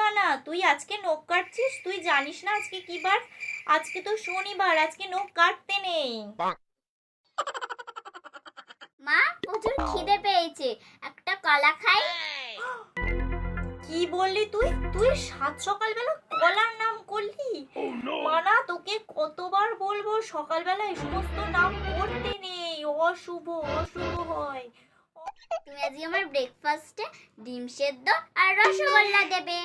মানা তুই আজকে নখ কাটছিস? তুই জানিস না আজকে কি বার? আজকে তো শনিবার আজকে নখ কাটতে নেই। মা প্রচুর খিদে পেয়েছে। একটা কলা খাই। কি বললি তুই? তুই সাত সকালবেলা কলার নাম করলি? মানা তোকে কতবার বলব সকালবেলা এই সমস্ত নাম করতে নেই। অশুভ অশুভ হয়। তুমি আজকে আমার ব্রেকফাস্টে ডিম সেদ্ধ আর রসগোল্লা দেবে।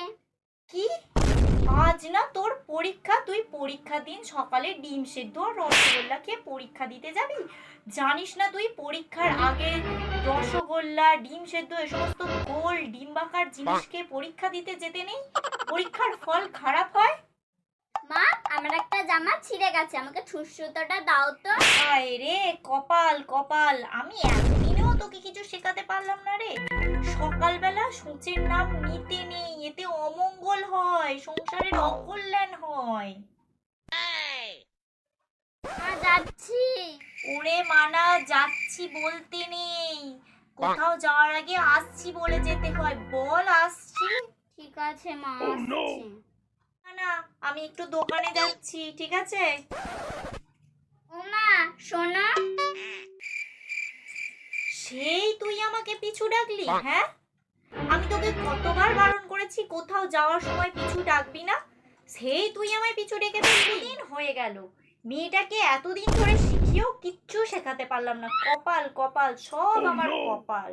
আজ না তোর পরীক্ষা তুই পরীক্ষা দিন সকালে ডিম সেদ্ধ আর রসগোল্লা খেয়ে পরীক্ষা দিতে যাবি। জানিস না তুই পরীক্ষার আগে রসগোল্লা ডিম সেদ্ধ এ সমস্ত গোল ডিম্বাকার জিনিস খেয়ে পরীক্ষা দিতে যেতে নেই? পরীক্ষার ফল খারাপ হয়? মা আমার একটা জামা ছিঁড়ে গেছে আমাকে ছুঁচসুতোটা দাও তো। আয় রে কপাল কপাল। আমি এতদিনেও তোকে কিছু শেখাতে পারলাম না রে। সকালবেলা সূচের নাম নিতে নেই এতে অমঙ্গল হয় সংসারের অকল্যাণ হয়। যাচ্ছি। ওরে মানা যাচ্ছি বলতে নেই। কোথাও যাওয়ার আগে আসছি বলে যেতে হয়। বল আসছি। ঠিক আছে মা আসছি। না না আমি একটু দোকানে যাচ্ছি ঠিক আছে? ও মা শোনো সেই তুই আমাকে পিছু ডাকলি হ্যাঁ? আমি তোকে কতবার বারণ করেছি কোথাও যাওয়ার সময় পিছু ডাকবি না? সেই তুই আমায় পিছু ডেকে দুদিন দিন হয়ে গেল। মেয়েটাকে এতদিন ধরে শিখিয়েও কিচ্ছু শেখাতে পারলাম না। কপাল কপাল সব আমার কপাল।